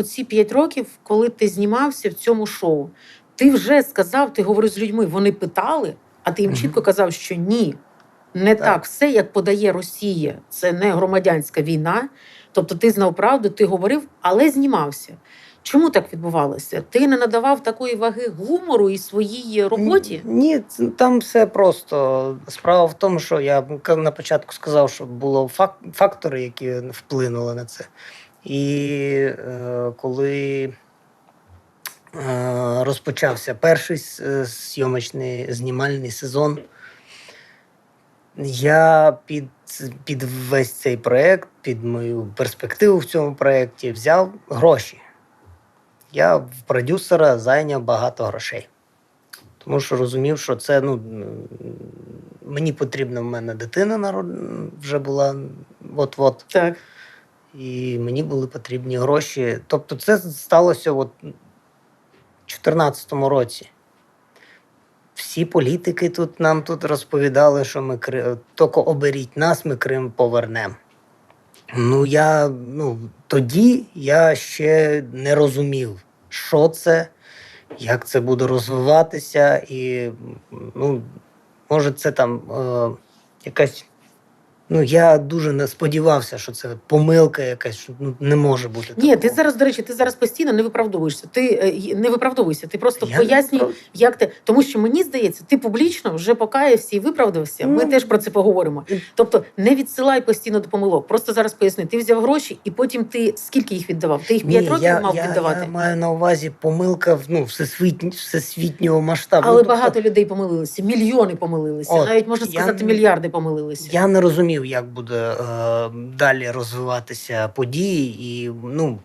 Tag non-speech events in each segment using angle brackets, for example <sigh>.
оці п'ять років, коли ти знімався в цьому шоу, ти вже сказав, ти говорив з людьми, вони питали, а ти їм чітко казав, що ні, не Так. так. Все, як подає Росія, це не громадянська війна. Тобто ти знав правду, ти говорив, але знімався. Чому так відбувалося? Ти не надавав такої ваги гумору і своїй роботі? Ні, там все просто. Справа в тому, що я на початку сказав, що було фак- фактори, які вплинули на це. І е, коли е, розпочався перший е, зйомочний знімальний сезон, я під, під весь цей проєкт, під мою перспективу в цьому проєкті взяв гроші. Я в продюсера зайняв багато грошей. Тому що розумів, що це ну, мені потрібна в мене дитина народ- вже була от-от. Так. І мені були потрібні гроші. Тобто, це сталося от у 2014 році. Всі політики тут нам тут розповідали, що ми тільки оберіть нас, ми Крим повернемо. Ну, я ну, тоді я ще не розумів, що це, як це буде розвиватися, і ну, може, це там е, якась. Ну, я дуже не сподівався, що це помилка якась, що ну, не може бути. Ні, ти зараз, до речі, ти зараз постійно не виправдовуєшся. Ти е, не виправдовуйся, ти просто Я пояснюй, як ти. Тому що мені здається, ти публічно вже покаявся і виправдався. Ми Ну. теж про це поговоримо. Тобто не відсилай постійно до помилок. Просто зараз поясни. Ти взяв гроші, і потім ти скільки їх віддавав? Ти їх п'ять Ні, років я, мав я, віддавати. Я маю на увазі помилка в ну, всесвіт, всесвітнього масштабу. Але Ну, тобто, багато людей помилилися, мільйони помилилися, От, навіть можна сказати, не- мільярди помилилися. Я не розумів, як буде е, далі розвиватися події, і ну,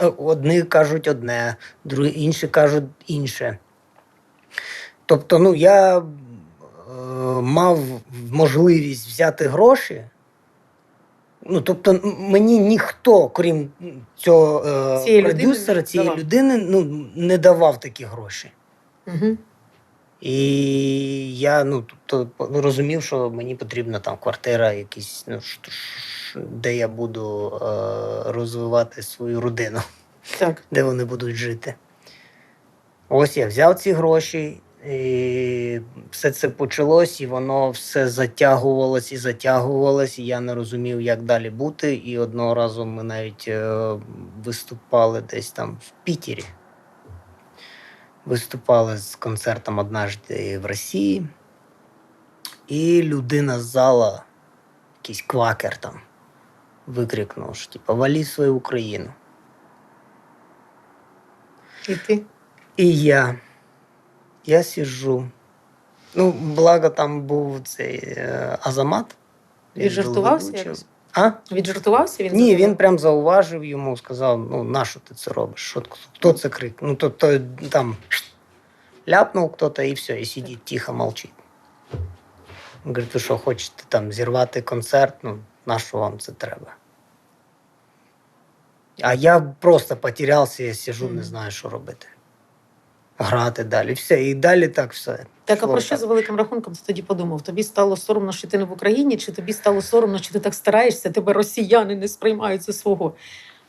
е, одні кажуть одне, другі інші кажуть інше. Тобто, ну, я е, мав можливість взяти гроші. Ну, тобто, мені ніхто, крім цього е, Цієї продюсера, не цієї давав. людини, ну, не давав такі гроші. Угу. І я ну, тобто, ну, розумів, що мені потрібна там квартира, якісь, ну, ш- ш- де я буду е, розвивати свою родину, Так. де вони будуть жити. Ось я взяв ці гроші, і все це почалось, і воно все затягувалось і затягувалось, і я не розумів, як далі бути. І одного разу ми навіть е, виступали десь там в Пітері. Виступали з концертом однажды в Росії. І людина з зала, якийсь квакер там, викрикнув, що типу, валі свою Україну. І ти? І я. Я сиджу. Ну, благо там був цей е, Азамат. Він жартувався якось? А? Віджартувався він? Ні, він прям зауважив йому, сказав: ну, нащо ти це робиш? Що, хто це крик? Ну, то, то там ляпнув хто-то і все, і сидить тихо, мовчить. Він говорить, ви що хочете там зірвати концерт? Ну, нащо вам це треба? А я просто потерявся, я сижу, не знаю, що робити. Грати далі. Все, і далі так все. Так, а про що за великим рахунком ти тоді подумав? Тобі стало соромно, що ти не в Україні, чи тобі стало соромно, що ти так стараєшся, тебе росіяни не сприймають за свого?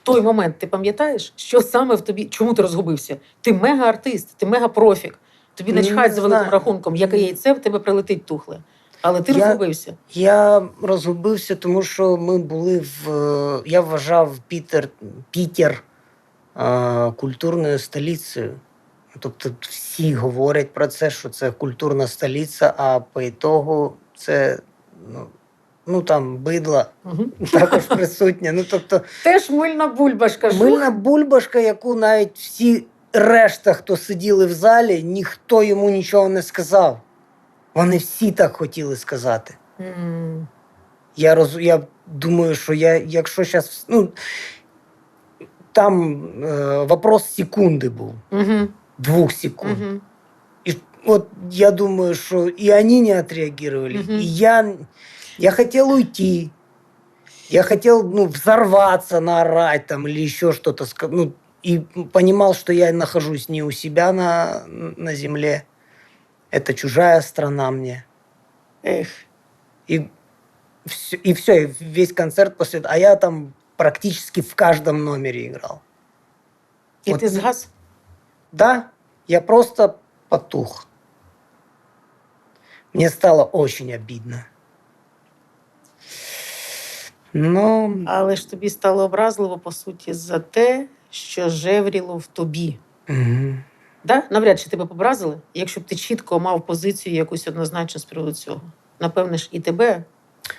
Той момент, ти пам'ятаєш, що саме в тобі? Чому ти розгубився? Ти мега-артист, ти мега-профік. Тобі не Ну, чхать за великим рахунком, яке яйце в тебе прилетить тухле. Але ти Я- розгубився. Я розгубився, тому що ми були в. е, Я вважав Пітер, Пітер е, культурною столицею. Тобто всі говорять про це, що це культурна столиця, а по ітогу це ну, ну там бидла Угу. також присутня. Ну тобто Теж мильна бульбашка. жух. мильна бульбашка, яку навіть всі решта, хто сиділи в залі, ніхто йому нічого не сказав. Вони всі так хотіли сказати. М. Я роз... я думаю, що я, якщо зараз. Ну, там е, вопрос секунди був, Мгм. Двух секунд. Мгм. И вот я думаю, что и они не отреагировали, Мгм. и я, я хотел уйти. Я хотел ну, взорваться, наорать там или еще что-то. Ну, и понимал, что я нахожусь не у себя на, на земле. Это чужая страна мне. Ех. И все, и все, и весь концерт после. А я там практически в каждом номере играл. І От ти згас? Да, я просто потух. Мне стало очень обидно. Ну, Але ж тобі стало образливо, по суті, за те, що жевріло в тобі. мгм. Да? Навряд чи тебе побразили, якщо б ти чітко мав позицію якусь однозначно з приводу цього. Напевне ж, і тебе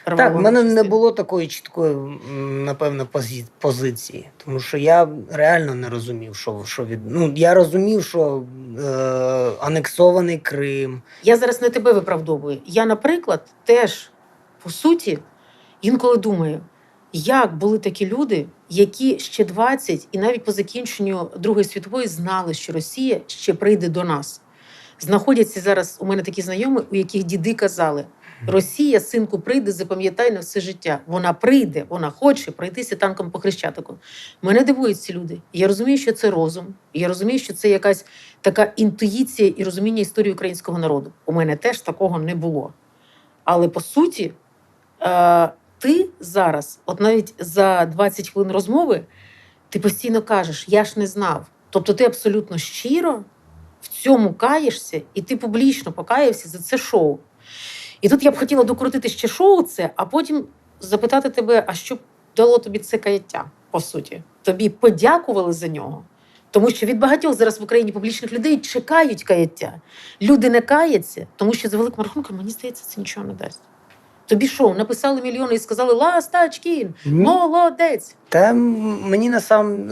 так, в мене не було такої чіткої, напевно, позі- позиції. Тому що я реально не розумів, що, що від. Ну, я розумів, що е, анексований Крим. Я зараз не тебе виправдовую. Я, наприклад, теж по суті інколи думаю, як були такі люди, які ще 20 і навіть по закінченню Другої світової знали, що Росія ще прийде до нас. Знаходяться зараз у мене такі знайомі, у яких діди казали: Росія, синку, прийде, запам'ятай на все життя. Вона прийде, вона хоче пройтися танком по хрещатику. Мене дивують ці люди. Я розумію, що це розум. Я розумію, що це якась така інтуїція і розуміння історії українського народу. У мене теж такого не було. Але по суті, е, ти зараз, от навіть за 20 хвилин розмови, ти постійно кажеш: я ж не знав. Тобто ти абсолютно щиро в цьому каєшся, і ти публічно покаявся за це шоу. І тут я б хотіла докрутити ще шоу це, а потім запитати тебе, а що дало тобі це каяття, по суті? Тобі подякували за нього. Тому що від багатьох зараз в Україні публічних людей чекають каяття. Люди не каяться, тому що за великим рахунком, мені здається, це нічого не дасть. Тобі що, написали мільйони і сказали Ластачкін, молодець. Та мені насам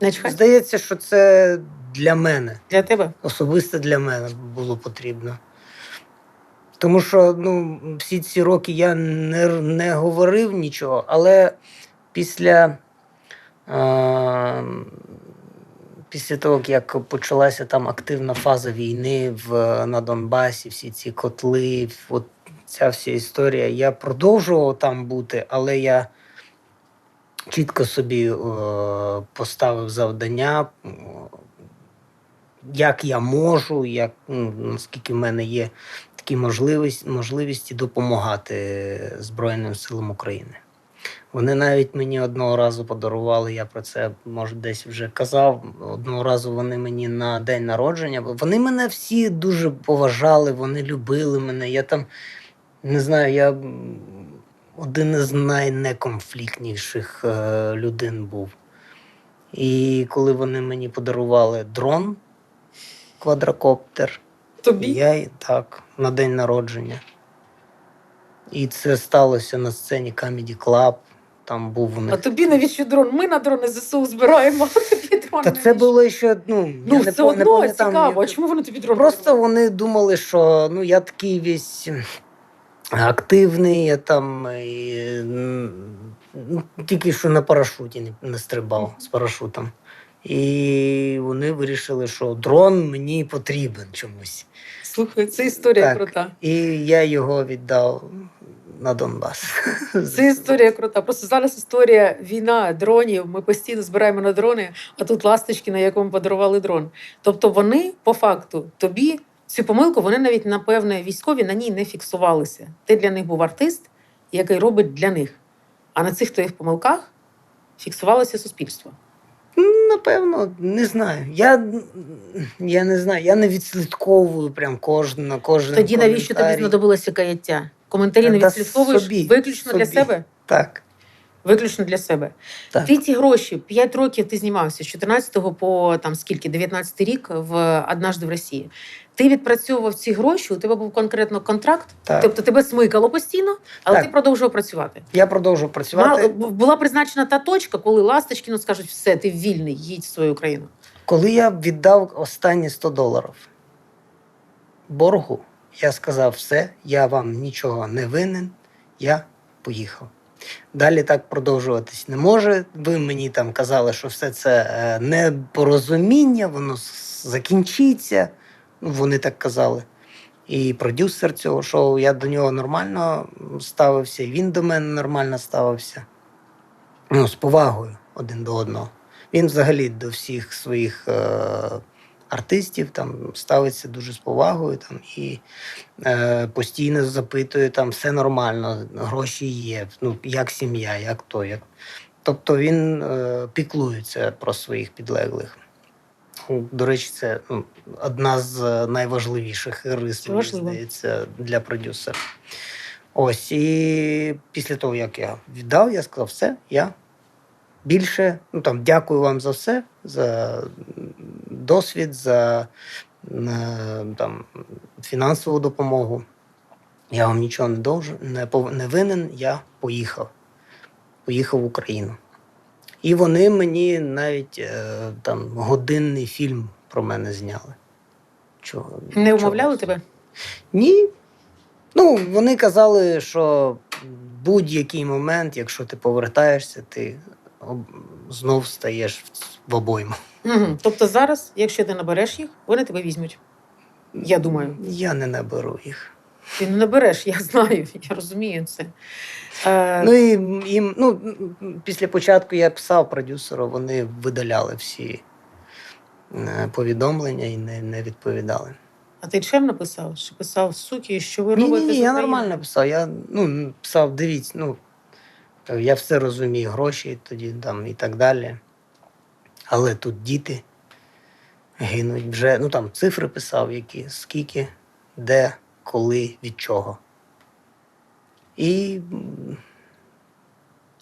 Не чхай. здається, що це для мене. Для тебе. особисто для мене було потрібно. Тому що ну, всі ці роки я не, не говорив нічого, але після, е, після того, як почалася там активна фаза війни в, на Донбасі, всі ці котли, от ця вся історія, я продовжував там бути, але я чітко собі е, поставив завдання. як я можу, як, ну, наскільки в мене є такі можливості, можливості допомагати Збройним силам України. Вони навіть мені одного разу подарували, я про це може десь вже казав. Одного разу вони мені на день народження. Вони мене всі дуже поважали, вони любили мене. Я там не знаю, я один із найнеконфліктніших е, людей був. І коли вони мені подарували дрон, квадрокоптер, Тобі? я й- так, на день народження. І це сталося на сцені Comedy Club. Там був у А тобі навіщо дрон? Ми на дрони ЗСУ збираємо. а Тобі дрон Та це навіщо? було ще, ну, Ну, я не, все по- не одно пам'ятав, цікаво. Чому вони тобі дрон? Просто вони думали, що ну, я такий весь активний, я там і, м, ну, тільки що на парашуті не, не стрибав з парашутом. І вони вирішили, що дрон мені потрібен чомусь. Слухай, це історія Так. крута. І я його віддав на Донбас. Це історія крута. Просто зараз історія війна, дронів. Ми постійно збираємо на дрони, а тут ласточки, на якому подарували дрон. Тобто вони, по факту, тобі цю помилку, вони навіть, напевне, військові на ній не фіксувалися. Ти для них був артист, який робить для них. А на цих твоїх помилках фіксувалося суспільство. Напевно, не знаю. Я, я не знаю, я не відслідковую прям кожен, кожен Тоді навіщо тобі знадобилося каяття? Коментарі не відслідковуєш собі, виключно для себе? Так. Виключно для себе. Так. Ти ці гроші 5 років ти знімався з 14 по там скільки 19 рік в однажды в Росії. Ти відпрацьовував ці гроші, у тебе був конкретно контракт, Так. тобто тебе смикало постійно, але Так. ти продовжував працювати. Я продовжу працювати. Була призначена та точка, коли Ласточкіну скажуть, все, ти вільний, їдь в свою країну. Коли я віддав останні 100 доларів боргу, я сказав: все, я вам нічого не винен, я поїхав. Далі так продовжуватись не може. Ви мені там казали, що все це е, непорозуміння, воно закінчиться. Ну, вони так казали. І продюсер цього шоу, я до нього нормально ставився, і він до мене нормально ставився. Ну, з повагою один до одного. Він взагалі до всіх своїх е, артистів там ставиться дуже з повагою там, і е, постійно запитує, там все нормально, гроші є, ну, як сім'я, як то, як. Тобто він е, піклується про своїх підлеглих. До речі, це ну, одна з е, найважливіших рис, мені здається, для продюсера. Ось, і після того, як я віддав, я сказав, все, я більше, ну там, дякую вам за все, за досвід, за е, там, фінансову допомогу. Я вам нічого не должен, не, пов- не винен, я поїхав. Поїхав в Україну. І вони мені навіть е, там годинний фільм про мене зняли. Чого, Не умовляли це? тебе? Ні. Ну, вони казали, що будь-який момент, якщо ти повертаєшся, ти знов стаєш в- обойму. Угу. Тобто зараз, якщо ти набереш їх, вони тебе візьмуть. Я думаю. Я не наберу їх. Ти не набереш, я знаю, <laughs> я розумію це. Е, Ну і їм, ну, після початку я писав продюсеру, вони видаляли всі е, повідомлення і не, не відповідали. а ти чим написав? Що писав суки, що ви робите? ні, ні, я нормально писав. Я ну, писав, дивіться, ну, я все розумію, гроші тоді там і так далі. Але тут діти гинуть вже, ну там цифри писав, які, скільки, де, коли, від чого. І,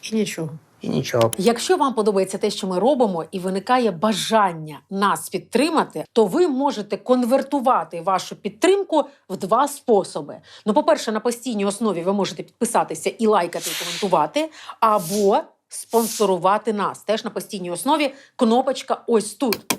І нічого. І нічого. Якщо вам подобається те, що ми робимо, і виникає бажання нас підтримати, то ви можете конвертувати вашу підтримку в два способи. Ну, по-перше, на постійній основі ви можете підписатися і лайкати, і коментувати, або спонсорувати нас. Теж на постійній основі кнопочка ось тут.